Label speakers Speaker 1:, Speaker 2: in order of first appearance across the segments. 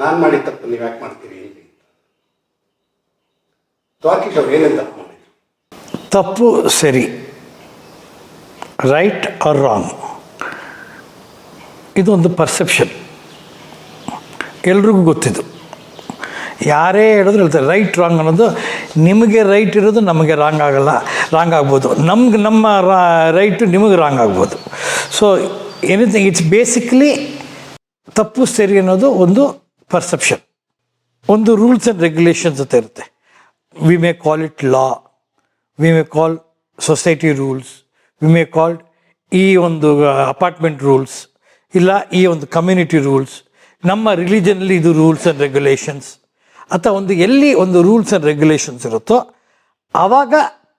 Speaker 1: ನಾನು ಮಾಡಿದ ತಪ್ಪು ನೀವು ಯಾಕೆ ಮಾಡ್ತೀರಿ ಅಂತ ಅವ್ರು ಏನೇನು ತಪ್ಪು
Speaker 2: ತಪ್ಪು ಸರಿ. Right or wrong. ಇದೊಂದು ಪರ್ಸೆಪ್ಷನ್. ಎಲ್ರಿಗೂ ಗೊತ್ತಿದ್ದು. ಯಾರೇ ಹೇಳಿದ್ರು ಹೇಳ್ತಾರೆ, ರೈಟ್, ರಾಂಗ್ ಅನ್ನೋದು ನಿಮಗೆ ರೈಟ್ ಇರೋದು ನಮಗೆ ರಾಂಗ್ ಆಗಲ್ಲ, ರಾಂಗ್ ಆಗ್ಬೋದು. ನಮ್ಗೆ ನಮ್ಮ ರೈಟು ನಿಮಗೆ ರಾಂಗ್ ಆಗ್ಬೋದು. ಸೊ ಎನಿಥಿಂಗ್ ಇಟ್ಸ್ ಬೇಸಿಕ್ಲಿ ತಪ್ಪು ಸರಿ ಅನ್ನೋದು ಒಂದು ಪರ್ಸೆಪ್ಷನ್ ಒಂದು ರೂಲ್ಸ್ ಆ್ಯಂಡ್ ರೆಗ್ಯುಲೇಷನ್ಸ್ ಅಂತ ಇರುತ್ತೆ. We may call it law we may call society rules we may call ಈ ಒಂದು ಅಪಾರ್ಟ್ಮೆಂಟ್ ರೂಲ್ಸ್ ಇಲ್ಲ ಈ ಒಂದು ಕಮ್ಯುನಿಟಿ ರೂಲ್ಸ್ ನಮ್ಮ ರಿಲಿಜನಲ್ಲಿ ಇದು ರೂಲ್ಸ್ ಆ್ಯಂಡ್ ರೆಗ್ಯುಲೇಷನ್ಸ್ ಅಥವಾ ಒಂದು ಎಲ್ಲಿ ಒಂದು ರೂಲ್ಸ್ ಆ್ಯಂಡ್ ರೆಗ್ಯುಲೇಷನ್ಸ್ ಇರುತ್ತೋ ಆವಾಗ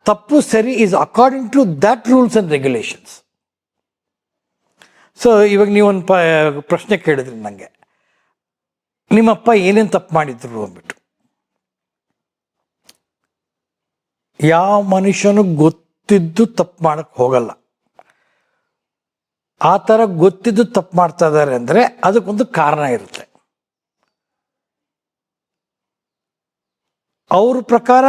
Speaker 2: ತಪ್ಪು ಸರಿ is according to that rules and regulations so ಇವಾಗ ನೀವೊಂದು ಪ, ಪ್ರಶ್ನೆ ಕೇಳಿದ್ರಿ ನನಗೆ ನಿಮ್ಮಪ್ಪ ಏನೇನು ತಪ್ಪು ಮಾಡಿದ್ರು ಅಂದ್ಬಿಟ್ಟು. ಯಾವ ಮನುಷ್ಯನು ಗೊತ್ತಿದ್ದು ತಪ್ಪು ಮಾಡಕ್ಕೆ ಹೋಗಲ್ಲ. ಆ ಥರ ಗೊತ್ತಿದ್ದು ತಪ್ಪು ಮಾಡ್ತಾ ಇದ್ದಾರೆ ಅಂದರೆ ಅದಕ್ಕೊಂದು ಕಾರಣ ಇರುತ್ತೆ. ಅವ್ರ ಪ್ರಕಾರ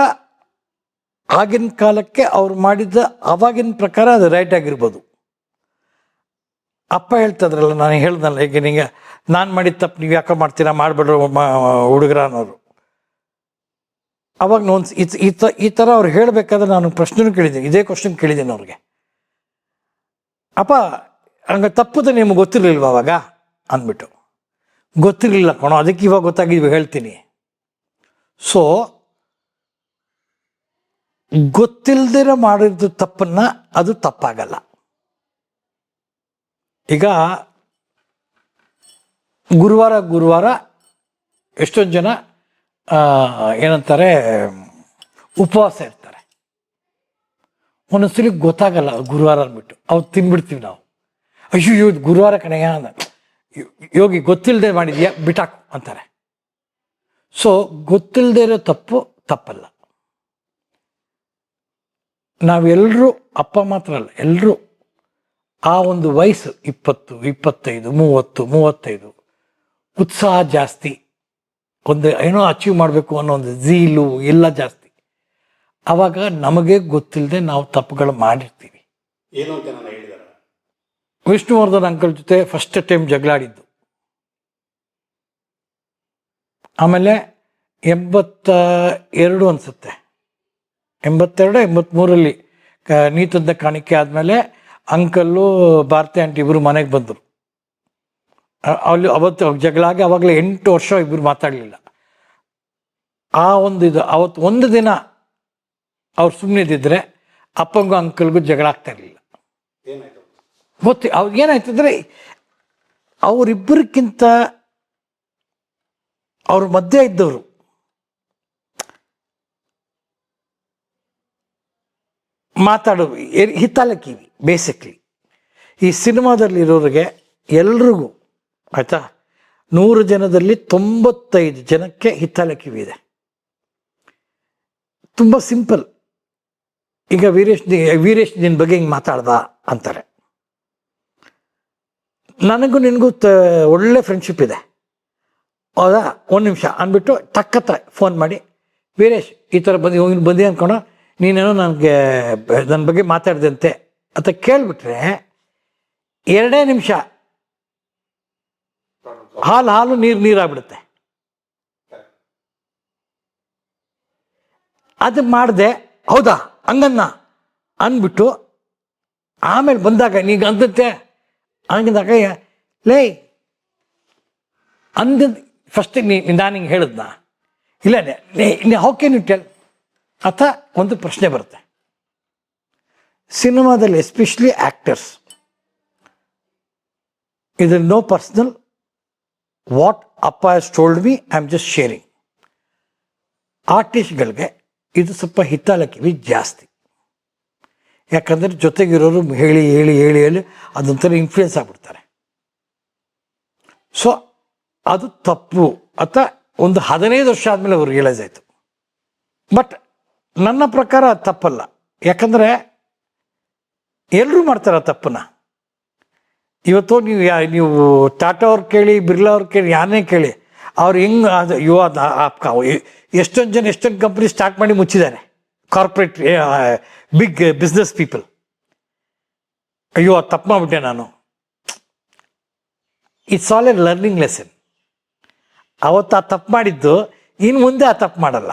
Speaker 2: ಆಗಿನ ಕಾಲಕ್ಕೆ ಅವ್ರು ಮಾಡಿದ್ದ ಅವಾಗಿನ ಪ್ರಕಾರ ಅದು ರೈಟ್ ಆಗಿರ್ಬೋದು. ಅಪ್ಪ ಹೇಳ್ತದ್ರಲ್ಲ, ನಾನು ಹೇಳ್ದಲ್ಲ ಹೇಗೆ ನಿಂಗೆ ನಾನು ಮಾಡಿದ ತಪ್ಪು ನೀವು ಯಾಕೆ ಮಾಡ್ತೀರಾ? ಮಾಡಬೇಡ್ರ ಹುಡುಗರ ಅನ್ನೋರು ಅವಾಗ ನೋನ್ಸ್ ಈ ತ ಈ ಥರ ಅವ್ರು ಹೇಳಬೇಕಾದ್ರೆ ನಾನು ಪ್ರಶ್ನೆನೂ ಕೇಳಿದ್ದೀನಿ. ಇದೇ ಕ್ವಶನ್ ಕೇಳಿದ್ದೀನಿ ಅವ್ರಿಗೆ. ಅಪ್ಪ, ಹಂಗೆ ತಪ್ಪದೆ ನಿಮ್ಗೆ ಗೊತ್ತಿರಲಿಲ್ವ ಅವಾಗ? ಅಂದ್ಬಿಟ್ಟು. ಗೊತ್ತಿರಲಿಲ್ಲ ಕಣೋ, ಅದಕ್ಕೆ ಇವಾಗ ಗೊತ್ತಾಗಿದ್ವಿ ಹೇಳ್ತೀನಿ. ಸೊ ಗೊತ್ತಿಲ್ದಿರ ಮಾಡಿದ ತಪ್ಪನ್ನ ಅದು ತಪ್ಪಾಗಲ್ಲ. ಈಗ ಗುರುವಾರ ಗುರುವಾರ ಎಷ್ಟೊಂದು ಜನ ಏನಂತಾರೆ, ಉಪವಾಸ ಇರ್ತಾರೆ. ಒಂದೊಂದ್ಸಲಿ ಗೊತ್ತಾಗಲ್ಲ ಗುರುವಾರ ಅಂದ್ಬಿಟ್ಟು. ಅವ್ರು ತಿನ್ಬಿಡ್ತೀವಿ ನಾವು. ಅಯ್ಯೋ ಇವತ್ತು ಗುರುವಾರ ಅಂದ. ಯೋಗಿ ಗೊತ್ತಿಲ್ಲದೆ ಮಾಡಿದ್ಯಾ? ಬಿಟಾಕು ಅಂತಾರೆ. ಸೊ ಗೊತ್ತಿಲ್ಲದೆ ಇರೋ ತಪ್ಪು ತಪ್ಪಲ್ಲ. ನಾವೆಲ್ಲರೂ ಅಪ್ಪ ಮಾತ್ರ ಅಲ್ಲ ಎಲ್ಲರೂ ಆ ಒಂದು ವಯಸ್ಸು ಇಪ್ಪತ್ತು ಇಪ್ಪತ್ತೈದು ಮೂವತ್ತು ಮೂವತ್ತೈದು ಉತ್ಸಾಹ ಜಾಸ್ತಿ. ಒಂದು ಏನೋ ಅಚೀವ್ ಮಾಡಬೇಕು ಅನ್ನೋ ಒಂದು ಝೀಲು ಎಲ್ಲ ಜಾಸ್ತಿ. ಆವಾಗ ನಮಗೆ ಗೊತ್ತಿಲ್ಲದೆ ನಾವು ತಪ್ಪುಗಳು ಮಾಡಿರ್ತೀವಿ.
Speaker 1: ಏನು ಅಂತ ನಾನು ಹೇಳಿದಾರೆ.
Speaker 2: ವಿಷ್ಣುವರ್ಧನ್ ಅಂಕಲ್ ಜೊತೆ ಫಸ್ಟ್ ಟೈಮ್ ಜಗಳಾಡಿದ್ದು ಆಮೇಲೆ ಎಂಬತ್ತ ಎರಡು ಅನಿಸುತ್ತೆ. ಎಂಬತ್ತೆರಡು ಎಂಬತ್ತ್ಮೂರಲ್ಲಿ ನೀತಂದ ಕಾಣಿಕೆ ಆದಮೇಲೆ ಅಂಕಲ್ಲು ಭಾರತಿ ಆಂಟಿ ಇಬ್ಬರು ಮನೆಗೆ ಬಂದರು. ಅಲ್ಲಿ ಅವತ್ತು ಜಗಳ ಆಗಿ ಅವಾಗಲೇ ಎಂಟು ವರ್ಷ ಇಬ್ಬರು ಮಾತಾಡಲಿಲ್ಲ. ಆ ಒಂದು ಇದು ಅವತ್ತು ಒಂದು ದಿನ ಅವ್ರು ಸುಮ್ಮನೆ ಇದ್ದಿದ್ರೆ ಅಪ್ಪಂಗೂ ಅಂಕಲ್ಗೂ ಜಗಳ ಆಗ್ತಾ ಇರಲಿಲ್ಲ. ಗೊತ್ತಿ ಅವ್ರು ಏನಾಯ್ತಂದ್ರೆ ಅವರಿಬ್ಬರಿಗಿಂತ ಅವ್ರ ಮಧ್ಯೆ ಇದ್ದವರು. ಮಾತಾಡೋ ಹಿತ್ತಾಲಕ್ಕೀವಿ ಹಿತ್ತಾಲ ಕಿವಿ. ಬೇಸಿಕ್ಲಿ ಈ ಸಿನಿಮಾದಲ್ಲಿರೋರಿಗೆ ಎಲ್ರಿಗೂ ಆಯಿತಾ? ನೂರು ಜನದಲ್ಲಿ ತೊಂಬತ್ತೈದು ಜನಕ್ಕೆ ಹಿತ್ತಾಲ ಕಿವಿ ಇದೆ. ತುಂಬ ಸಿಂಪಲ್. ಈಗ ವೀರೇಶ್ ವೀರೇಶ್ ನಿನ್ನ ಬಗ್ಗೆ ಹಿಂಗೆ ಮಾತಾಡ್ದ ಅಂತಾರೆ. ನನಗೂ ನಿನಗೂ ತ, ಒಳ್ಳೆ ಫ್ರೆಂಡ್ಶಿಪ್ ಇದೆ. ಹೌದಾ ಒಂದು ನಿಮಿಷ ಅಂದ್ಬಿಟ್ಟು ತಕ್ಕತ್ರ ಫೋನ್ ಮಾಡಿ, ವೀರೇಶ್, ಈ ಥರ ಬಂದು, ಹೋಗಿ ಬಂದಿ ಅಂದ್ಕೊಂಡು ನೀನೇನೋ ನನಗೆ ನನ್ನ ಬಗ್ಗೆ ಮಾತಾಡ್ದಂತೆ ಅಂತ ಕೇಳಿಬಿಟ್ರೆ ಎರಡೇ ನಿಮಿಷ. ಹಾಲು ಹಾಲು, ನೀರು, ನೀರಾಗ್ಬಿಡುತ್ತೆ. ಅದು ಮಾಡಿದೆ, ಹೌದಾ, ಹಂಗನ್ನ ಅಂದ್ಬಿಟ್ಟು ಆಮೇಲೆ ಬಂದಾಗ ನೀಗ ಅಂದತ್ತೆ ಹಂಗಂದಾಗ ಲೇ ಅಂದ ಫಸ್ಟ್ ನೀ ನಾನು ಹಿಂಗೆ ಹೇಳಿದ್ನ? ಇಲ್ಲ ಹೌ ಕ್ಯಾನ್ ಯು ಟೆಲ್ ಅಥವಾ ಒಂದು ಪ್ರಶ್ನೆ ಬರುತ್ತೆ. ಸಿನಿಮಾದಲ್ಲಿ ಎಸ್ಪೆಷಲಿ ಆ್ಯಕ್ಟರ್ಸ್ ಇದು ನೋ ಪರ್ಸ್ನಲ್ ವಾಟ್ ಅಪ್ಪ has told me I am just sharing ಆರ್ಟಿಸ್ಟ್ಗಳಿಗೆ ಇದು ಸ್ವಲ್ಪ ಹಿತ್ತಾಲ ಕಿವಿ ಜಾಸ್ತಿ. ಯಾಕಂದರೆ ಜೊತೆಗಿರೋರು ಹೇಳಿ ಹೇಳಿ ಹೇಳಿ ಹೇಳಿ ಅದೊಂಥರ ಇನ್ಫ್ಲೂಯೆನ್ಸ್ ಆಗ್ಬಿಡ್ತಾರೆ. ಸೊ ಅದು ತಪ್ಪು. ಅಂತ ಒಂದು ಹದಿನೈದು ವರ್ಷ ಆದಮೇಲೆ ಅವ್ರು ರಿಯಲೈಸ್ ಆಯಿತು. ಬಟ್ ನನ್ನ ಪ್ರಕಾರ ಅದು ತಪ್ಪಲ್ಲ. ಯಾಕಂದರೆ ಎಲ್ಲರೂ ಮಾಡ್ತಾರೆ ಆ ತಪ್ಪನ್ನ. ಇವತ್ತು ನೀವು ಯಾ, ನೀವು ಟಾಟಾ ಅವ್ರು ಕೇಳಿ, ಬಿರ್ಲಾ ಅವ್ರು ಕೇಳಿ ಯಾರನ್ನೇ ಕೇಳಿ, ಅವ್ರು ಹೆಂಗೆ ಅದು ಯುವ ಎಷ್ಟೊಂದು ಜನ, ಎಷ್ಟೊಂದು ಕಂಪ್ನಿ ಸ್ಟಾರ್ಟ್ ಮಾಡಿ ಮುಚ್ಚಿದ್ದಾರೆ. ಕಾರ್ಪೊರೇಟ್ ಬಿಗ್ ಬಿಸ್ನೆಸ್ ಪೀಪಲ್ ಅಯ್ಯೋ ತಪ್ಪು ಮಾಡಿಬಿಟ್ಟೆ ನಾನು. It's all a learning lesson ಅವತ್ತು ಆ ತಪ್ಪು ಮಾಡಿದ್ದು ಇನ್ನು ಮುಂದೆ ಆ ತಪ್ಪು ಮಾಡಲ್ಲ.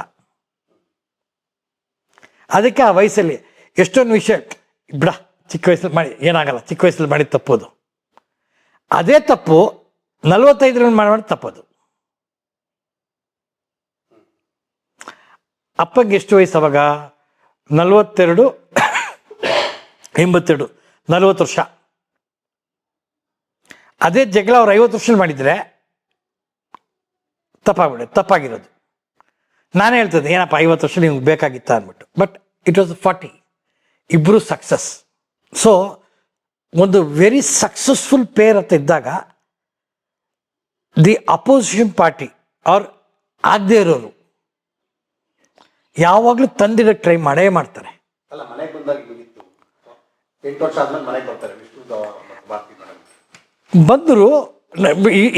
Speaker 2: ಅದಕ್ಕೆ ಆ ವಯಸ್ಸಲ್ಲಿ ಎಷ್ಟೊಂದು ವಿಷಯ, ಬಿಡ ಚಿಕ್ಕ ವಯಸ್ಸಲ್ಲಿ ಮಾಡಿ, ಏನಾಗಲ್ಲ, ಚಿಕ್ಕ ವಯಸ್ಸಲ್ಲಿ ಮಾಡಿ ತಪ್ಪೋದು. ಅದೇ ತಪ್ಪು ನಲವತ್ತೈದರಲ್ಲಿ ಮಾಡಿ ತಪ್ಪೋದು. ಅಪ್ಪಗೆ ಎಷ್ಟು ವಯಸ್ಸು ಅವಾಗ? ನಲವತ್ತೆರಡು, ಎಂಬತ್ತೆರಡು, ನಲವತ್ತು ವರ್ಷ. ಅದೇ ಜಗಳ ಅವ್ರು ಐವತ್ತು ವರ್ಷದಲ್ಲಿ ಮಾಡಿದರೆ ತಪ್ಪಾಗ್ಬಿಡೋದು ತಪ್ಪಾಗಿರೋದು. ನಾನು ಹೇಳ್ತದೆ ಏನಪ್ಪ ಐವತ್ತು ವರ್ಷ ನಿಮ್ಗೆ ಬೇಕಾಗಿತ್ತ ಅಂದ್ಬಿಟ್ಟು. ಬಟ್ ಇಟ್ ವಾಸ್ ಫಾರ್ಟಿ ಇಬ್ಬರು ಸಕ್ಸಸ್ ಸೊ ಒಂದು ವೆರಿ ಸಕ್ಸಸ್ಫುಲ್ ಪೇರ್ ಅಂತ ಇದ್ದಾಗ ದಿ ಅಪೋಸಿಷನ್ ಪಾರ್ಟಿ ಅವ್ರು ಆಗದೇ ಇರೋರು ಯಾವಾಗಲೂ ತಂದಿಡಕ್ಕೆ ಟ್ರೈ ಮಾಡೇ ಮಾಡ್ತಾರೆ. ಬಂದರು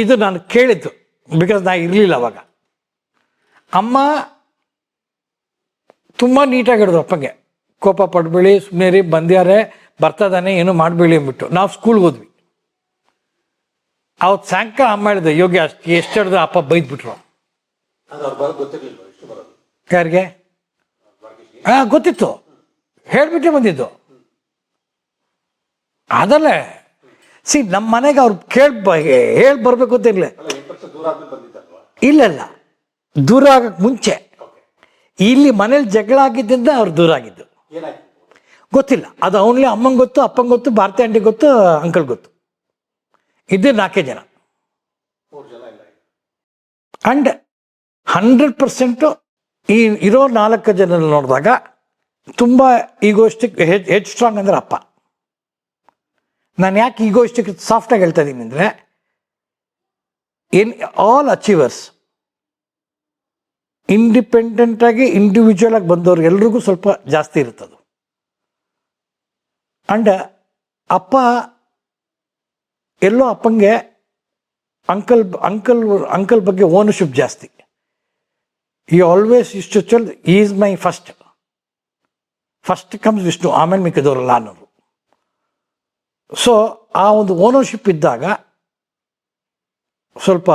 Speaker 2: ಇದು ನಾನು ಕೇಳಿದ್ದು ಬಿಕಾಸ್ ನಾ ಇರಲಿಲ್ಲ ಅವಾಗ. ಅಮ್ಮ ತುಂಬ ನೀಟಾಗಿ ಹಿಡಿದ್ರು ಅಪ್ಪಂಗೆ. ಕೋಪ ಪಡ್ಬೇಡಿ ಸುಮ್ಮನೆ ರೀ ಬಂದ್ಯಾರೆ ಬರ್ತದಾನೆ ಏನು ಮಾಡಬೇಡಿ ಅಂದ್ಬಿಟ್ಟು. ನಾವು ಸ್ಕೂಲ್ಗೆ ಹೋದ್ವಿ. ಅವತ್ತು ಸಾಯಂಕಾಲ ಅಮ್ಮ ಹೇಳಿದೆ ಯೋಗಿ ಅಷ್ಟು ಎಷ್ಟು ಹೇಳಿದ್ರು ಅಪ್ಪ ಬೈದ್ಬಿಟ್ರು.
Speaker 1: ಗೊತ್ತಿರಲಿಲ್ಲ
Speaker 2: ಯಾರಿಗೆ? ಹಾ ಗೊತ್ತಿತ್ತು. ಹೇಳ್ಬಿಟ್ಟೆ ಬಂದಿದ್ದು. ಅದಲ್ಲೇ ಸಿ ನಮ್ಮ ಮನೆಗೆ ಅವ್ರು ಕೇಳಿ ಹೇಳಿ ಬರ್ಬೇಕು
Speaker 1: ಬಂದಿದ್ದಲ್ವಾ?
Speaker 2: ಇಲ್ಲ ಇಲ್ಲ. ದೂರ ಆಗಕ್ಕೆ ಮುಂಚೆ. ಇಲ್ಲಿ ಮನೇಲಿ ಜಗಳ ಆಗಿದ್ದಿಂದ ಅವ್ರು ದೂರ ಆಗಿದ್ದು. ಗೊತ್ತಿಲ್ಲ. ಅದು ಅವನ್ಲಿ ಅಮ್ಮಂಗೆ ಗೊತ್ತು, ಅಪ್ಪಂಗೆ ಗೊತ್ತು, ಭಾರತಿ ಆಂಟಿಗೆ ಗೊತ್ತು ಅಂಕಲ್ ಗೊತ್ತು. ಇದ್ದೇ ನಾಲ್ಕೇ ಜನ. ಆ್ಯಂಡ್ ಹಂಡ್ರೆಡ್ ಪರ್ಸೆಂಟು ಈ ಇರೋ ನಾಲ್ಕು ಜನ ನೋಡಿದಾಗ ತುಂಬ ಈಗೋಷ್ಟಿಕ್ ಹೆಡ್ ಹೆಚ್ ಸ್ಟ್ರಾಂಗ್ ಅಂದ್ರೆ ಅಪ್ಪ. ನಾನು ಯಾಕೆ ಈಗೋಷ್ಟಿಕ್ ಸಾಫ್ಟಾಗಿ ಹೇಳ್ತಾ ಇದ್ದೀನಿ ಅಂದರೆ ಇನ್ ಆಲ್ ಅಚೀವರ್ಸ್ ಇಂಡಿಪೆಂಡೆಂಟಾಗಿ ಇಂಡಿವಿಜುವಲ್ ಆಗಿ ಬಂದವ್ರಿಗೆಲ್ರಿಗೂ ಸ್ವಲ್ಪ ಜಾಸ್ತಿ ಇರುತ್ತದು. ಅಂಡ್ ಅಪ್ಪ, ಎಲ್ಲೋ ಅಪ್ಪಂಗೆ ಅಂಕಲ್ ಅಂಕಲ್ ಅಂಕಲ್ ಬಗ್ಗೆ ಓನರ್ಶಿಪ್ ಜಾಸ್ತಿ. ಈ ಆಲ್ವೇಸ್ ಇಷ್ಟು ಚಲ್ is my first first comes Vishnu ಆಮೇಲೆ ಮಿಕ್ಕಿದವರಲ್ಲ ಅನ್ನೋರು ಸೊ ಆ ಒಂದು ಓನರ್ಶಿಪ್ ಇದ್ದಾಗ ಸ್ವಲ್ಪ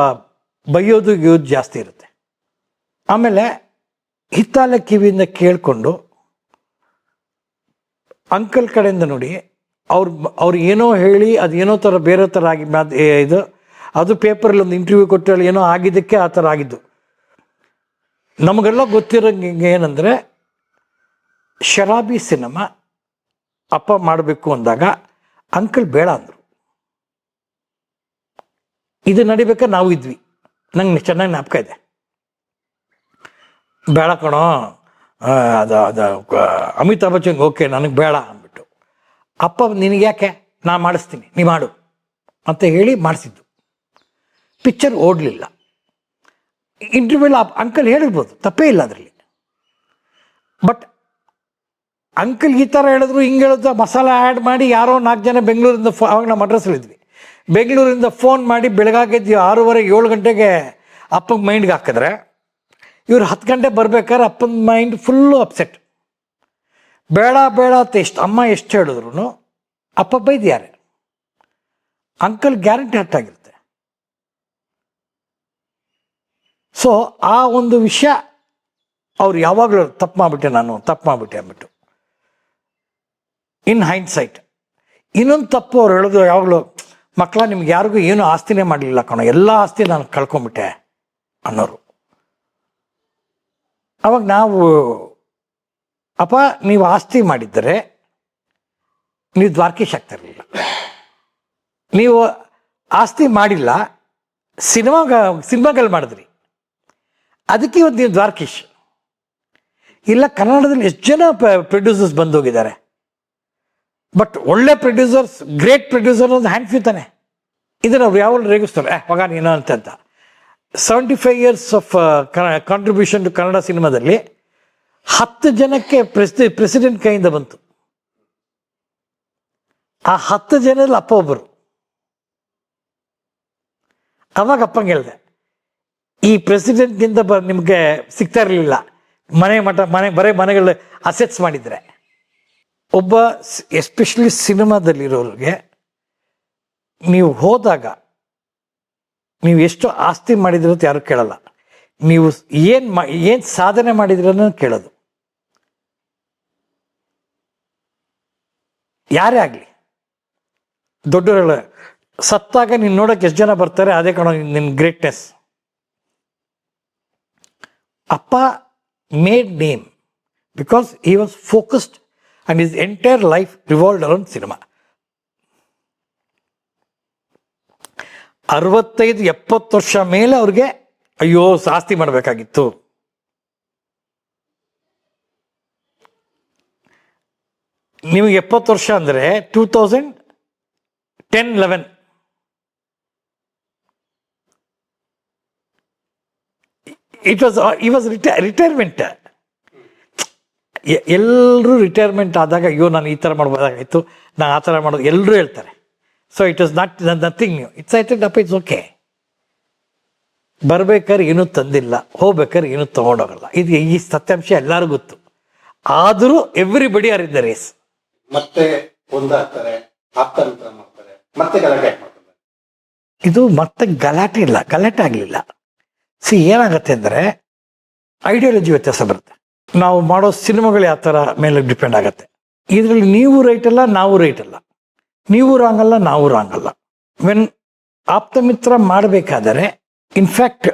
Speaker 2: ಬೈಯೋದು ಗಿಯೋದು ಜಾಸ್ತಿ ಇರುತ್ತೆ. ಆಮೇಲೆ ಹಿತ್ತಾಲೆ ಕಿವಿಯಿಂದ ಕೇಳಿಕೊಂಡು ಅಂಕಲ್ ಕಡೆಯಿಂದ ನೋಡಿ, ಅವ್ರು ಅವ್ರು ಏನೋ ಹೇಳಿ, ಅದು ಏನೋ ಥರ ಬೇರೆ ಥರ ಆಗಿ ಇದು, ಅದು ಪೇಪರಲ್ಲಿ ಒಂದು ಇಂಟರ್ವ್ಯೂ ಕೊಟ್ಟು ಏನೋ ಆಗಿದ್ದಕ್ಕೆ ಆ ಥರ ಆಗಿದ್ದು. ನಮಗೆಲ್ಲ ಗೊತ್ತಿರೋಂಗೆ ಏನಂದರೆ, ಶರಾಬಿ ಸಿನಿಮಾ ಅಪ್ಪ ಮಾಡಬೇಕು ಅಂದಾಗ ಅಂಕಲ್ ಬೇಡ ಅಂದರು. ಇದು ನಡಿಬೇಕಾ? ನಾವು ಇದ್ವಿ ನಂಗೆ ಚೆನ್ನಾಗಿ ಜ್ಞಾಪಕ ಇದೆ. ಬೇಡ ಕಣೋ. ಅದು ಅದು ಅಮಿತಾಬ್ ಬಚ್ಚನ್ ಓಕೆ, ನನಗೆ ಬೇಡ ಅಂದ್ಬಿಟ್ಟು. ಅಪ್ಪ ನಿನಗೆ ಯಾಕೆ? ನಾನು ಮಾಡಿಸ್ತೀನಿ, ನೀ ಮಾಡು ಅಂತ ಹೇಳಿ ಮಾಡಿಸಿದ್ದು. ಪಿಕ್ಚರ್ ಓಡಲಿಲ್ಲ. ಇಂಟರ್ವ್ಯೂಲ್ ಅಂಕಲ್ ಹೇಳಿರ್ಬೋದು, ತಪ್ಪೇ ಇಲ್ಲ ಅದರಲ್ಲಿ. ಬಟ್ ಅಂಕಲ್ ಈ ಥರ ಹೇಳಿದ್ರು, ಹಿಂಗೆ ಹೇಳಿದ್ರು, ಮಸಾಲ ಆ್ಯಡ್ ಮಾಡಿ ಯಾರೋ ನಾಲ್ಕು ಜನ ಬೆಂಗಳೂರಿಂದ ಫೋ ಅವಾಗ ನಾವು ಮಡ್ರಸ್ಸಲ್ಲಿದ್ವಿ ಬೆಂಗಳೂರಿಂದ ಫೋನ್ ಮಾಡಿ ಬೆಳಗಾಗಿದ್ದು ಆರೂವರೆ ಏಳು ಗಂಟೆಗೆ ಅಪ್ಪಗೆ ಮೈಂಡ್ಗೆ ಹಾಕಿದ್ರೆ ಇವ್ರು ಹತ್ತು ಗಂಟೆ ಬರ್ಬೇಕಾದ್ರೆ ಅಪ್ಪನ ಮೈಂಡ್ ಫುಲ್ಲು ಅಪ್ಸೆಟ್ ಬೇಡ ಬೇಡ ಅಂತ ಎಷ್ಟು ಅಮ್ಮ ಎಷ್ಟು ಹೇಳಿದ್ರು ಅಪ್ಪ ಬೈದ್ಯಾರೆ. ಅಂಕಲ್ ಗ್ಯಾರಂಟಿ ಹಟ್ಟಾಗಿರುತ್ತೆ ಸೊ ಆ ಒಂದು ವಿಷಯ ಅವ್ರು ಯಾವಾಗಲೂ ತಪ್ಪು ಮಾಡಿಬಿಟ್ಟೆ ನಾನು, ತಪ್ಪು ಮಾಡಿಬಿಟ್ಟೆ ಅಂದ್ಬಿಟ್ಟು. ಇನ್ ಹೈಂಡ್ ಸೈಟ್ ಇನ್ನೊಂದು ತಪ್ಪು ಅವ್ರು ಹೇಳೋದು ಯಾವಾಗಲೂ ಮಕ್ಕಳ ನಿಮ್ಗೆ ಯಾರಿಗೂ ಏನೂ ಆಸ್ತಿನೇ ಮಾಡಲಿಲ್ಲ ಕಣೋ, ಎಲ್ಲ ಆಸ್ತಿ ನಾನು ಕಳ್ಕೊಂಬಿಟ್ಟೆ ಅನ್ನೋರು. ಅವಾಗ ನಾವು, ಅಪ್ಪ ನೀವು ಆಸ್ತಿ ಮಾಡಿದ್ದರೆ ನೀವು ದ್ವಾರಕೀಶ್ ಆಗ್ತಾ ಇರಲಿಲ್ಲ ನೀವು ಆಸ್ತಿ ಮಾಡಿಲ್ಲ ಸಿನಿಮಾಗ ಸಿನಿಮಾಗಳು ಮಾಡಿದ್ರಿ. ಅದಕ್ಕೆ ಇವತ್ತು ನೀವು ದ್ವಾರಕೀಶ್. ಇಲ್ಲ, ಕನ್ನಡದಲ್ಲಿ ಎಷ್ಟು ಜನ ಪ್ರೊಡ್ಯೂಸರ್ಸ್ ಬಂದೋಗಿದ್ದಾರೆ ಬಟ್ ಒಳ್ಳೆ ಪ್ರೊಡ್ಯೂಸರ್ಸ್ ಗ್ರೇಟ್ ಪ್ರೊಡ್ಯೂಸರ್ ಒಂದು ಹ್ಯಾಂಡ್ ಫ್ಯೂ ತಾನೆ ಇದನ್ನು ಅವ್ರು ಯಾವಾಗ ರೇಗಿಸ್ತಾರೆ? ಮಗ, ನೀನು ಅಂತ. Seventy five years of contribution to Kannada ಸಿನಿಮಾದಲ್ಲಿ ಹತ್ತು ಜನಕ್ಕೆ ಪ್ರೆಸಿ ಪ್ರೆಸಿಡೆಂಟ್ ಕೈಯಿಂದ ಬಂತು. ಆ ಹತ್ತು ಜನದಲ್ಲಿ ಅಪ್ಪ ಒಬ್ಬರು. ಅವಾಗ ಅಪ್ಪಂಗೆ ಹೇಳಿದೆ, ಈ ಪ್ರೆಸಿಡೆಂಟ್ನಿಂದ ಬ, ನಿಮಗೆ ಸಿಗ್ತಾ ಇರಲಿಲ್ಲ. ಮನೆ ಮಠ, ಮನೆ, ಬರೀ ಮನೆಗಳ ಅಸೆಟ್ಸ್ ಮಾಡಿದರೆ. ಒಬ್ಬ ಎಸ್ಪೆಷಲಿ ಸಿನಿಮಾದಲ್ಲಿರೋರಿಗೆ ನೀವು ಹೋದಾಗ ನೀವು ಎಷ್ಟು ಆಸ್ತಿ ಮಾಡಿದ್ರು ಅಂತ ಯಾರು ಕೇಳಲ್ಲ. ನೀವು ಏನು ಮಾ, ಏನು ಸಾಧನೆ ಮಾಡಿದ್ರು ಕೇಳೋದು. ಯಾರೇ ಆಗಲಿ. ದೊಡ್ಡವರುಗಳು ಸತ್ತಾಗ ನೀನು ನೋಡೋಕೆ ಎಷ್ಟು ಜನ ಬರ್ತಾರೆ, ಅದೇ ಕಾರಣ ನಿನ್ನ ಗ್ರೇಟ್ನೆಸ್ ಅಪ್ಪ made name because he was focused and his entire life revolved around cinema ಅರವತ್ತೈದು, ಎಪ್ಪತ್ತು ವರ್ಷ ಮೇಲೆ ಅವ್ರಿಗೆ ಅಯ್ಯೋ ಆಸ್ತಿ ಮಾಡಬೇಕಾಗಿತ್ತು. ನಿಮಗೆ ಎಪ್ಪತ್ತು ವರ್ಷ ಅಂದರೆ two thousand ten eleven it was he was reti retirement ಎಲ್ಲರೂ ರಿಟೈರ್ಮೆಂಟ್ ಆದಾಗ ಅಯ್ಯೋ ನಾನು ಈ ಥರ ಮಾಡ್ಬೋದಾಗಿತ್ತು ನಾನು ಆ ಥರ ಮಾಡೋದು ಎಲ್ಲರೂ ಹೇಳ್ತಾರೆ. So it is not nothing new it's ಐಟೆಡ್ up it's okay ಬರ್ಬೇಕಾದ್ರೆ ಏನೂ ತಂದಿಲ್ಲ ಹೋಗ್ಬೇಕಾದ್ರೆ ಏನೂ ತೊಗೊಂಡೋಗಲ್ಲ. ಇದು ಈ ಸತ್ಯಾಂಶ ಎಲ್ಲರಿಗೂ ಗೊತ್ತು. ಆದರೂ everybody are in the race
Speaker 1: ಮತ್ತೆ ಒಂದಾಗ್ತಾರೆ ಆಪ್ತಾಂತರ ಮಾಡ್ತಾರೆ ಮತ್ತೆ ಗಲಾಟೆ ಮಾಡ್ತಾರೆ.
Speaker 2: ಇದು ಮತ್ತೆ ಗಲಾಟೆ ಇಲ್ಲ ಗಲಾಟೆ ಆಗಲಿಲ್ಲ. ಸಿ ಏನಾಗತ್ತೆ ಅಂದರೆ ಐಡಿಯಾಲಜಿ ವ್ಯತ್ಯಾಸ ಬರುತ್ತೆ. ನಾವು ಮಾಡೋ ಸಿನಿಮಾಗಳು ಯಾವ ಥರ ಮೇಲೆ ಡಿಪೆಂಡ್ ಆಗುತ್ತೆ. ಇದರಲ್ಲಿ ನೀವು ರೈಟ್ ಅಲ್ಲ ನಾವು ರೈಟ್ ಅಲ್ಲ. ನೀವು ರಾಂಗ್ ಅಲ್ಲ, ನಾವು ರಾಂಗ್ ಅಲ್ಲ. ವೆನ್ ಆಪ್ತಮಿತ್ರ ಮಾಡಬೇಕಾದರೆ ಇನ್ಫ್ಯಾಕ್ಟ್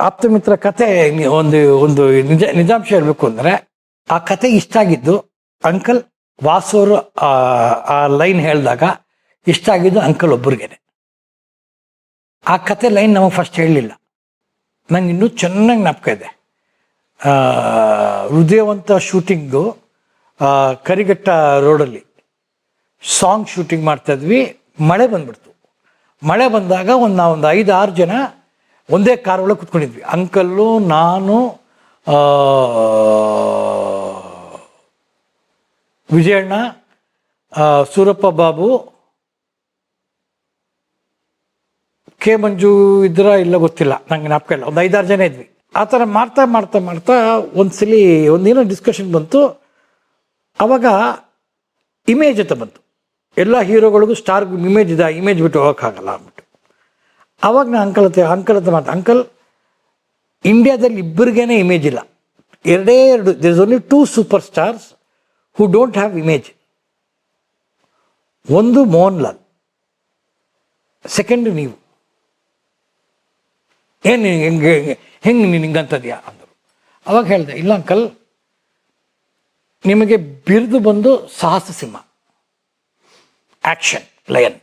Speaker 2: ಆಪ್ತಮಿತ್ರ ಕತೆ ಒಂದು ಒಂದು ನಿಜ, ನಿಜಾಂಶ ಹೇಳಬೇಕು ಅಂದರೆ, ಆ ಕತೆ ಇಷ್ಟ ಆಗಿದ್ದು ಅಂಕಲ್ ವಾಸೋರು, ಆ- ಲೈನ್ ಹೇಳಿದಾಗ, ಇಷ್ಟ ಆಗಿದ್ದು ಅಂಕಲ್ ಒಬ್ಬರಿಗೇನೆ ಆ ಕತೆ ಲೈನ್ ನಮಗೆ ಫಸ್ಟ್ ಹೇಳಲಿಲ್ಲ ನಂಗೆ ಇನ್ನೂ ಚೆನ್ನಾಗಿ ಜ್ಞಾಪಕ ಇದೆ. ಹೃದಯವಂತ ಶೂಟಿಂಗು ಕರಿಘಟ್ಟ ರೋಡಲ್ಲಿ ಸಾಂಗ್ ಶೂಟಿಂಗ್ ಮಾಡ್ತಾ ಇದ್ವಿ. ಮಳೆ ಬಂದ್ಬಿಡ್ತು. ಮಳೆ ಬಂದಾಗ ಒಂದು ನಾವೊಂದು ಒಂದು ಐದು, ಆರು ಜನ ಒಂದೇ ಕಾರ್ ಒಳಗೆ ಕುತ್ಕೊಂಡಿದ್ವಿ. ಅಂಕಲ್ಲು, ನಾನು ವಿಜಯಣ್ಣ ಸೂರಪ್ಪ ಬಾಬು, ಕೆ ಮಂಜು ಇದ್ರ ಇಲ್ಲ ಗೊತ್ತಿಲ್ಲ. ನಂಗೆ ಜ್ಞಾಪಕ ಇಲ್ಲ. ಒಂದು ಐದಾರು ಜನ ಇದ್ವಿ. ಆ ಥರ ಮಾಡ್ತಾ ಮಾಡ್ತಾ ಮಾಡ್ತಾ ಒಂದ್ಸಲಿ ಒಂದೇನೋ ಡಿಸ್ಕಷನ್ ಬಂತು. ಅವಾಗ ಇಮೇಜ್ ಅಂತ ಬಂತು. ಎಲ್ಲ ಹೀರೋಗಳಿಗೂ ಸ್ಟಾರ್ ಇಮೇಜ್ ಇದೆ ಇಮೇಜ್ ಬಿಟ್ಟು ಹೋಗೋಕ್ಕಾಗಲ್ಲ ಅಂದ್ಬಿಟ್ಟು. ಅವಾಗ ನಾನು ಅಂಕಲ್ ಅಂಕಲ್ ಹತ್ರ ಮಾತು. ಅಂಕಲ್ ಇಂಡಿಯಾದಲ್ಲಿ ಇಬ್ಬರಿಗೇನೆ ಇಮೇಜ್ ಇಲ್ಲ. ಎರಡೇ ಎರಡು this only two super stars who don't have image ಒಂದು ಮೋಹನ್ ಲಾಲ್ ಸೆಕೆಂಡ್ ನೀವು. ಏನು ಹೆಂಗೆ ಹೆಂಗೆ ನೀನು ಹಿಂಗಂತದ್ಯಾ ಅಂದರು. ಅವಾಗ ಹೇಳಿದೆ, ಇಲ್ಲ ಅಂಕಲ್, ನಿಮಗೆ ಬಿರಿದು ಬಂದು ಸಾಹಸ ಸಿಂಹ ಆಕ್ಷನ್ ಲಯನ್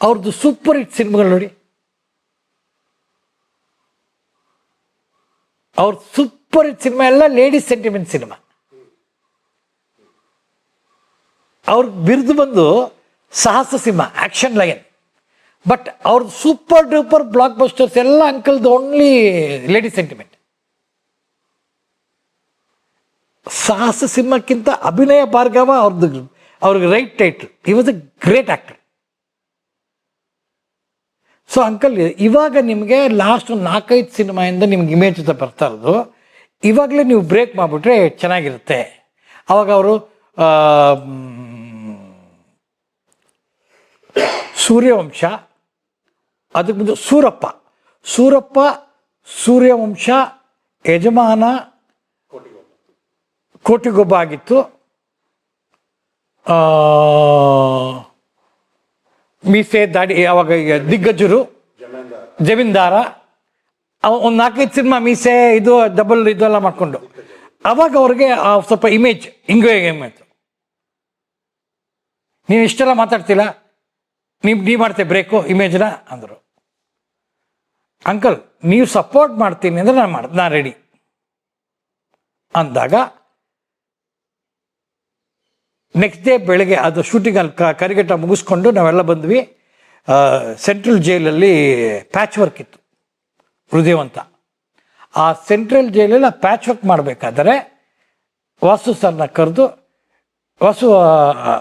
Speaker 2: ಅವ್ರದ್ದು ಸೂಪರ್ ಹಿಟ್ ಸಿನಿಮಾಗಳು ನೋಡಿ. ಅವ್ರ ಸೂಪರ್ ಹಿಟ್ ಸಿನಿಮಾ ಎಲ್ಲ ಲೇಡೀಸ್ ಸೆಂಟಿಮೆಂಟ್ ಸಿನಿಮಾ. ಅವ್ರ ಬಿರುದು ಬಂದು ಸಾಹಸ ಸಿನಿಮಾ ಆ್ಯಕ್ಷನ್ ಲಯನ್. ಬಟ್ ಅವ್ರದ್ದು ಸೂಪರ್ ಡೂಪರ್ ಬ್ಲಾಕ್ ಬಸ್ಟರ್ಸ್ ಎಲ್ಲ ಅಂಕಲ್ದು ಓನ್ಲಿ ಲೇಡಿ ಸೆಂಟಿಮೆಂಟ್. ಸಾಹಸ ಸಿನಿಮಾಕ್ಕಿಂತ ಅಭಿನಯ ಭಾರ್ಗವ ಅವ್ರದ್ದು ಅವ್ರಿಗೆ right title he was a great actor so uncle ಇವಾಗ ನಿಮಗೆ ಲಾಸ್ಟ್ ಒಂದು ನಾಲ್ಕೈದು ಸಿನಿಮಾಯಿಂದ ನಿಮ್ಗೆ ಇಮೇಜ್ ಬರ್ತಾ ಇರೋದು. ಇವಾಗಲೇ ನೀವು ಬ್ರೇಕ್ ಮಾಡಿಬಿಟ್ರೆ ಚೆನ್ನಾಗಿರುತ್ತೆ. ಅವಾಗ ಅವರು ಸೂರ್ಯವಂಶ, ಅದಕ್ಕೆ ಮುಂದೆ ಸೂರಪ್ಪ. ಸೂರಪ್ಪ, ಸೂರ್ಯವಂಶ, ಯಜಮಾನ ಕೋಟಿಗೊಬ್ಬ ಆಗಿತ್ತು. ಮೀಸೆ, ದಾಡಿ ಅವಾಗ ಈಗ ದಿಗ್ಗಜರು, ಜಮೀನ್ದಾರ, ಅವ ಒಂದು ನಾಲ್ಕೈದು ಸಿನಿಮಾ ಮೀಸೆ, ಇದು ಡಬಲ್ ಇದೆಲ್ಲ ಮಾಡಿಕೊಂಡು. ಅವಾಗ ಅವ್ರಿಗೆ ಸ್ವಲ್ಪ ಇಮೇಜ್ ಹಿಂಗೆ ಇಮೇಜ್ ನೀವು ಇಷ್ಟೆಲ್ಲ ಮಾತಾಡ್ತಿಲ್ಲ ನೀವು ನೀವು ಮಾಡ್ತೇ ಬ್ರೇಕು ಇಮೇಜ್ನ ಅಂದರು. ಅಂಕಲ್ ನೀವು ಸಪೋರ್ಟ್ ಮಾಡ್ತೀನಿ ಅಂದರೆ ನಾನು ಮಾಡ್, ನಾನು ರೆಡಿ ಅಂದಾಗ ನೆಕ್ಸ್ಟ್ ಡೇ ಬೆಳಗ್ಗೆ ಅದು ಶೂಟಿಂಗ್ ಅಲ್ಲಿ ಕ ಕರಿಘಟ್ಟ ಮುಗಿಸ್ಕೊಂಡು ನಾವೆಲ್ಲ ಬಂದ್ವಿ ಸೆಂಟ್ರಲ್ ಜೈಲಲ್ಲಿ ಪ್ಯಾಚ್ ವರ್ಕ್ ಇತ್ತು ಹೃದಯವಂತ ಆ ಸೆಂಟ್ರಲ್ ಜೈಲಲ್ಲಿ ಆ ಪ್ಯಾಚ್ ವರ್ಕ್ ಮಾಡಬೇಕಾದ್ರೆ ವಾಸು ಸರ್ನ ಕರೆದು ವಾಸು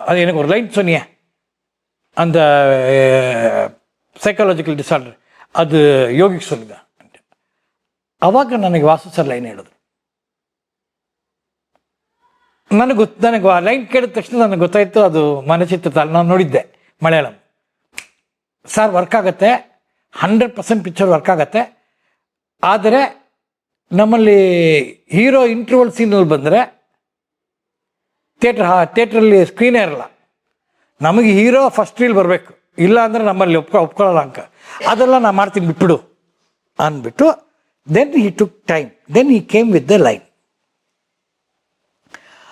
Speaker 2: ಅದೇನೋ ಲೈನ್ ಸೋನಿಯಾ அந்த சைக்காலஜிக்கல் டிசார்டர் அது யோகிக் சொல்லுங்க ಅವಾಗ ನನಗೆ ವಾಸು ಸರ್ ಲೈನ್ ಹೇಳಿದ್ರು ನನಗೆ ನನಗೆ ಆ ಲೈನ್ ಕೇಳಿದ ತಕ್ಷಣ ನನಗೆ ಗೊತ್ತಾಯಿತು, ಅದು ಮನಚಿತ್ರ ನಾನು ನೋಡಿದ್ದೆ ಮಲಯಾಳಂ. ಸರ್ ವರ್ಕ್ ಆಗುತ್ತೆ ಹಂಡ್ರೆಡ್ ಪರ್ಸೆಂಟ್ ಪಿಕ್ಚರ್ ವರ್ಕ್ ಆಗುತ್ತೆ, ಆದರೆ ನಮ್ಮಲ್ಲಿ ಹೀರೋ ಇಂಟರ್ವಲ್ ಸೀನಲ್ಲಿ ಬಂದರೆ ಥಿಯೇಟ್ರ್ ಥಿಯೇಟ್ರಲ್ಲಿ ಸ್ಕ್ರೀನೇ ಇರಲ್ಲ. ನಮಗೆ ಹೀರೋ ಫಸ್ಟ್ ರೀಲ್ ಬರಬೇಕು. ಇಲ್ಲ ಅಂದರೆ ನಮ್ಮಲ್ಲಿ ಒಪ್ಕೊ ಒಪ್ಕೊಳ್ಳಲ್ಲ ಅಂಕ. ಅದೆಲ್ಲ ನಾನು ಮಾಡ್ತೀನಿ, ಬಿಟ್ಬಿಡು ಅಂದ್ಬಿಟ್ಟು then he took time then he came with the line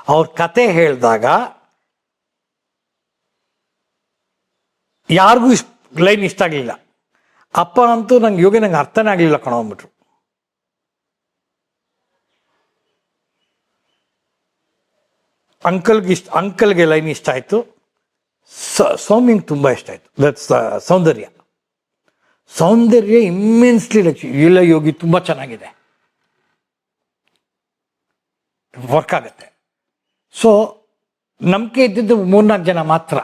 Speaker 2: ಅವ್ರ ಕತೆ ಹೇಳಿದಾಗ ಯಾರಿಗೂ ಇಷ್ಟ ಲೈನ್ ಇಷ್ಟ ಆಗಲಿಲ್ಲ. ಅಪ್ಪ ಅಂತೂ ನಂಗೆ ಯೋಗಿ ನಂಗೆ ಅರ್ಥನೇ ಆಗಲಿಲ್ಲ ಕಣೋ ಅಂಕಲ್ಗೆ ಇಷ್ಟ ಅಂಕಲ್ಗೆ ಲೈನ್ ಇಷ್ಟ ಆಯಿತು. ಸೌಮ್ಯಂಗೆ ತುಂಬ ಇಷ್ಟ ಆಯಿತು. ದಟ್ಸ್ ಸೌಂದರ್ಯ. ಸೌಂದರ್ಯ ಇಮ್ಮೆನ್ಸ್ಲಿ ಲಕ್ಷ ಇಲ್ಲ ಯೋಗಿ ತುಂಬ ಚೆನ್ನಾಗಿದೆ. ವರ್ಕ್ ಆಗುತ್ತೆ. ಸೊ ನಂಬಿಕೆ ಇದ್ದಿದ್ದು ಮೂರ್ನಾಲ್ಕು ಜನ ಮಾತ್ರ.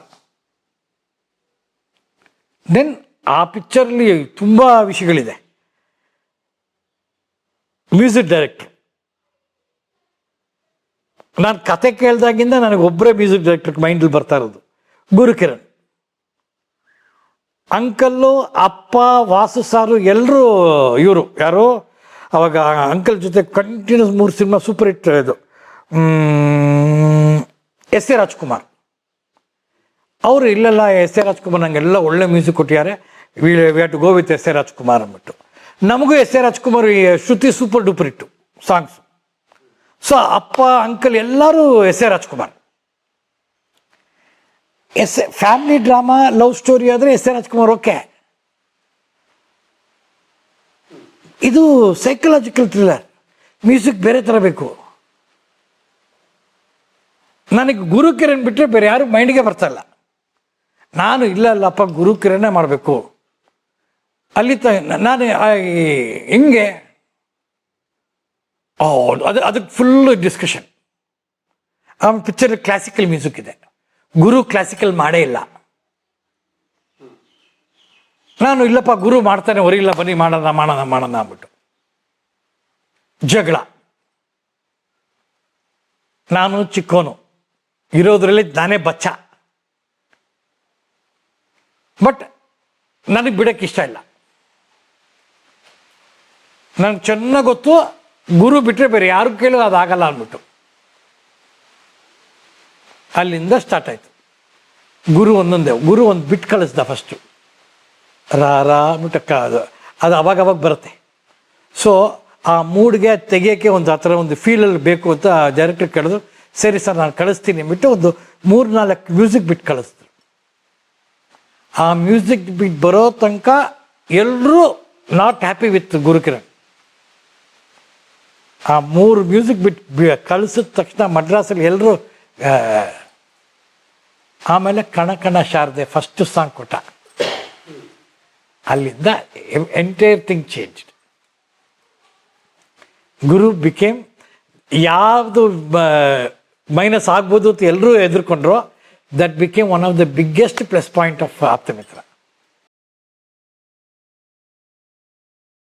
Speaker 2: ದೆನ್ ಆ ಪಿಕ್ಚರ್ಲಿ ತುಂಬ ವಿಷಯಗಳಿದೆ. ಮ್ಯೂಸಿಕ್ ಡೈರೆಕ್ಟರ್ ನಾನು ಕತೆ ಕೇಳ್ದಾಗಿಂದ ನನಗೆ ಒಬ್ಬರೇ ಮ್ಯೂಸಿಕ್ ಡೈರೆಕ್ಟರ್ ಮೈಂಡಲ್ಲಿ ಬರ್ತಾ ಇರೋದು. ಗುರುಕಿರಣ್. ಅಂಕಲ್ಲು, ಅಪ್ಪ, ವಾಸು ಸಾರು ಎಲ್ಲರೂ ಇವರು. ಯಾರು? ಅವಾಗ ಅಂಕಲ್ ಜೊತೆ ಕಂಟಿನ್ಯೂಸ್ ಮೂರು ಸಿನಿಮಾ ಸೂಪರ್ ಹಿಟ್ ಇದು. S A Rajkumar. ಅವರು ಇಲ್ಲೆಲ್ಲ, ಎಸ್ ಎ ರಾಜ್ಕುಮಾರ್ ನಂಗೆಲ್ಲ ಒಳ್ಳೆ ಮ್ಯೂಸಿಕ್ ಕೊಟ್ಟಿದ್ದಾರೆ. We we to go with S A Rajkumar ಅಂದ್ಬಿಟ್ಟು. ನಮಗೂ S A Rajkumar Shruti super duper ಇಟ್ಟು ಸಾಂಗ್ಸ್ ಸೊ ಅಪ್ಪ ಅಂಕಲ್ ಎಲ್ಲರೂ S A Rajkumar. S A family drama love story ಆದರೆ ಎಸ್ ಎ ರಾಜ್ಕುಮಾರ್ ಓಕೆ. ಇದು ಸೈಕಲಾಜಿಕಲ್ ಥ್ರಿಲ್ಲರ್ ಮ್ಯೂಸಿಕ್ ಬೇರೆ ಥರ ಬೇಕು. ನನಗೆ ಗುರು ಕಿರಣ್ ಬಿಟ್ಟರೆ ಬೇರೆ ಯಾರು ಮೈಂಡ್ಗೆ ಬರ್ತಾ ಇಲ್ಲ. ನಾನು ಇಲ್ಲ ಅಲ್ಲಪ್ಪ, ಗುರು ಕಿರಣೇ ಮಾಡಬೇಕು. ಅಲ್ಲಿ ತ, ನಾನು ಹಿಂಗೆ. ಅದು, ಅದಕ್ಕೆ ಫುಲ್ಲು ಡಿಸ್ಕಷನ್ ಆ ಪಿಕ್ಚರ್ ಕ್ಲಾಸಿಕಲ್ ಮ್ಯೂಸಿಕ್ ಇದೆ. ಗುರು ಕ್ಲಾಸಿಕಲ್ ಮಾಡೇ ಇಲ್ಲ. ನಾನು ಇಲ್ಲಪ್ಪ, ಗುರು ಮಾಡ್ತಾನೆ ಹೊರಗಿಲ್ಲ ಬನ್ನಿ, ಮಾಡೋಣ ಮಾಡೋಣ ಮಾಡೋಣ ಅಂದ್ಬಿಟ್ಟು. ಜಗಳ. ನಾನು ಚಿಕ್ಕೋನು. ಇರೋದ್ರಲ್ಲಿ ನಾನೇ ಬಚ್ಚ. ಬಟ್ ನನಗೆ ಬಿಡಕ್ಕೆ ಇಷ್ಟ ಇಲ್ಲ. ನನಗೆ ಚೆನ್ನಾಗಿ ಗೊತ್ತು, ಗುರು ಬಿಟ್ಟರೆ ಬೇರೆ ಯಾರು ಕೇಳೋ ಅದಾಗಲ್ಲ ಅಂದ್ಬಿಟ್ಟು. ಅಲ್ಲಿಂದ ಸ್ಟಾರ್ಟ್ ಆಯ್ತು. ಗುರು ಒಂದೊಂದೇ, ಗುರು ಒಂದು ಬಿಟ್ಟು ಕಳಿಸ್ದ ಫಸ್ಟು ರಾ ರಾ ಅಂದ್ಬಿಟ್ಟು ಅದು ಅದು ಅವಾಗ ಅವಾಗ ಬರುತ್ತೆ. ಸೊ ಆ ಮೂಡ್ಗೆ ತೆಗಿಯೋಕ್ಕೆ ಒಂದು ಆ ಥರ ಒಂದು ಫೀಲಲ್ಲಿ ಬೇಕು ಅಂತ ಡೈರೆಕ್ಟರ್ ಕೇಳಿದ್ರು ಸರಿ ಸರ್, ನಾನು ಕಳಿಸ್ತೀನಿ. ಬಿಟ್ಟು ಒಂದು ಮೂರು ನಾಲ್ಕು ಮ್ಯೂಸಿಕ್ ಬಿಟ್ಟು ಕಳಿಸಿದ್ರು ಆ ಮ್ಯೂಸಿಕ್ ಬಿಟ್ಟು ಬರೋ ತನಕ ಎಲ್ಲರೂ ನಾಟ್ ಹ್ಯಾಪಿ ವಿತ್ ಗುರುಕಿರಣ್. ಆ ಮೂರು ಮ್ಯೂಸಿಕ್ ಬಿಟ್ಟು ಕಳಿಸಿದ ತಕ್ಷಣ ಮಡ್ರಾಸಲ್ಲಿ ಎಲ್ಲರೂ ಆಮೇಲೆ ಕಣ ಕಣ ಶಾರದೆ ಫಸ್ಟ್ ಸಾಂಗ್ ಕೊಟ್ಟ. ಅಲ್ಲಿಂದ ಎಂಟೈರ್ ಥಿಂಗ್ ಚೇಂಜ್ ಗುರು ಬಿಕೇಮ್ ಯಾವುದು ಮೈನಸ್ ಆಗ್ಬೋದು ಅಂತ ಎಲ್ಲರೂ ಎದುರುಕೊಂಡ್ರು that became one of the biggest plus point of Aptamitra